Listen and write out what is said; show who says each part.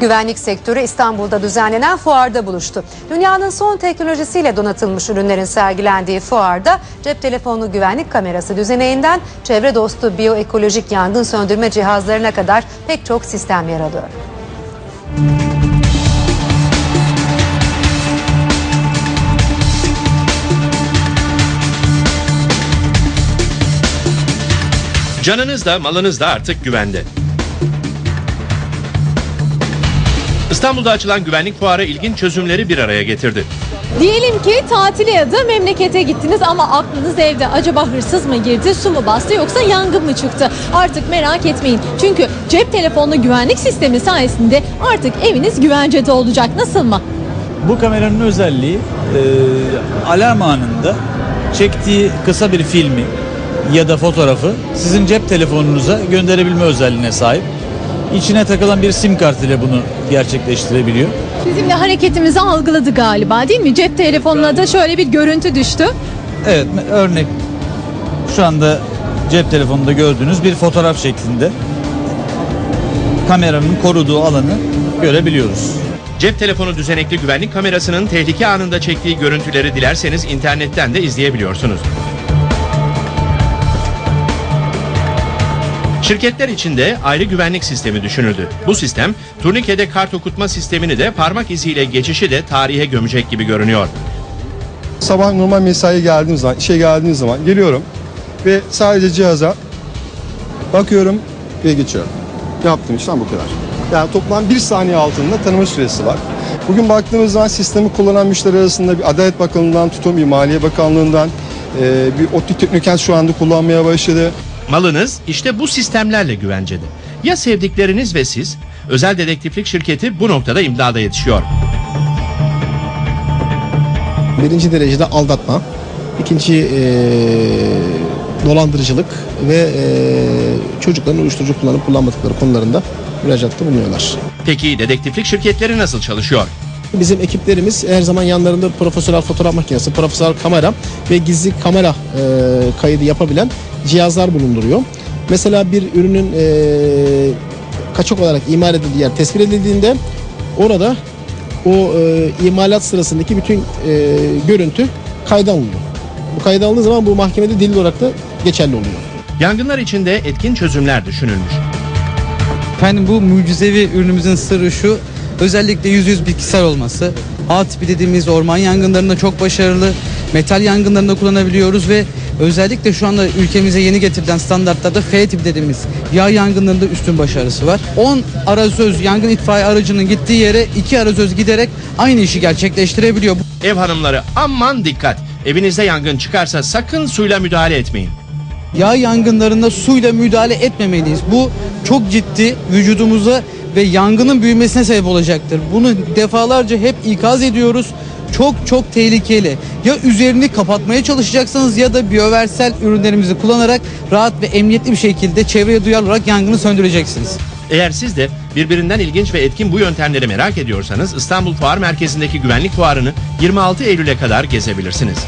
Speaker 1: Güvenlik sektörü İstanbul'da düzenlenen fuarda buluştu. Dünyanın son teknolojisiyle donatılmış ürünlerin sergilendiği fuarda cep telefonu güvenlik kamerası düzeneğinden çevre dostu biyoekolojik yangın söndürme cihazlarına kadar pek çok sistem yer alıyor.
Speaker 2: Canınız da malınız da artık güvende. İstanbul'da açılan güvenlik fuarı ilginç çözümleri bir araya getirdi.
Speaker 3: Diyelim ki tatile ya da memlekete gittiniz ama aklınız evde. Acaba hırsız mı girdi, su mu bastı yoksa yangın mı çıktı? Artık merak etmeyin. Çünkü cep telefonlu güvenlik sistemi sayesinde artık eviniz güvencede olacak. Nasıl mı?
Speaker 4: Bu kameranın özelliği e, alarm anında çektiği kısa bir filmi ya da fotoğrafı sizin cep telefonunuza gönderebilme özelliğine sahip. İçine takılan bir sim kart ile bunu gerçekleştirebiliyor.
Speaker 3: Bizim de hareketimizi algıladı galiba değil mi? Cep telefonuna da şöyle bir görüntü düştü.
Speaker 4: Evet örnek şu anda cep telefonunda gördüğünüz bir fotoğraf şeklinde kameranın koruduğu alanı görebiliyoruz.
Speaker 2: Cep telefonu düzenekli güvenlik kamerasının tehlike anında çektiği görüntüleri dilerseniz internetten de izleyebiliyorsunuz. Şirketler için de ayrı güvenlik sistemi düşünüldü. Bu sistem turnikede kart okutma sistemini de parmak iziyle geçişi de tarihe gömecek gibi görünüyor.
Speaker 5: Sabah normal mesai geldiğim zaman, işe geldiğim zaman geliyorum ve sadece cihaza bakıyorum ve geçiyorum. Yaptığım işlem bu kadar. Yani toplam bir saniye altında tanıma süresi var. Bugün baktığımız zaman sistemi kullanan müşteri arasında bir Adalet Bakanlığı'ndan tutun bir Maliye Bakanlığı'ndan bir ODTÜ Teknokent şu anda kullanmaya başladı.
Speaker 2: Malınız işte bu sistemlerle güvencede. Ya sevdikleriniz ve siz? Özel dedektiflik şirketi bu noktada imdada yetişiyor.
Speaker 6: Birinci derecede aldatma, ikinci eee, dolandırıcılık ve eee, çocukların uyuşturucu kullanıp kullanmadıkları konularında müracaatta bulunuyorlar.
Speaker 2: Peki dedektiflik şirketleri nasıl çalışıyor?
Speaker 6: Bizim ekiplerimiz her zaman yanlarında profesyonel fotoğraf makinesi, profesyonel kamera ve gizli kamera eee, kaydı yapabilen cihazlar bulunduruyor. Mesela bir ürünün eee, kaçak olarak imal edildiği yer tespit edildiğinde orada o eee, imalat sırasındaki bütün eee, görüntü kayda alınıyor. Bu kayda alındığı zaman bu mahkemede delil olarak da geçerli oluyor.
Speaker 2: Yangınlar için de etkin çözümler düşünülmüş.
Speaker 7: Efendim bu mucizevi ürünümüzün sırrı şu. Özellikle %100 bitkisel olması. A tipi dediğimiz orman yangınlarında çok başarılı. Metal yangınlarında kullanabiliyoruz ve özellikle şu anda ülkemize yeni getirilen standartlarda F tipi dediğimiz yağ yangınlarında üstün başarısı var. 10 arazöz yangın itfaiye aracının gittiği yere 2 arazöz giderek aynı işi gerçekleştirebiliyor.
Speaker 2: Ev hanımları aman dikkat. Evinizde yangın çıkarsa sakın suyla müdahale etmeyin.
Speaker 7: Yağ yangınlarında suyla müdahale etmemeliyiz. Bu çok ciddi vücudumuza ve yangının büyümesine sebep olacaktır. Bunu defalarca hep ikaz ediyoruz. Çok çok tehlikeli. Ya üzerini kapatmaya çalışacaksınız ya da biyoversel ürünlerimizi kullanarak rahat ve emniyetli bir şekilde çevreye duyarlı olarak yangını söndüreceksiniz.
Speaker 2: Eğer siz de birbirinden ilginç ve etkin bu yöntemleri merak ediyorsanız İstanbul Fuar Merkezi'ndeki güvenlik fuarını 26 Eylül'e kadar gezebilirsiniz.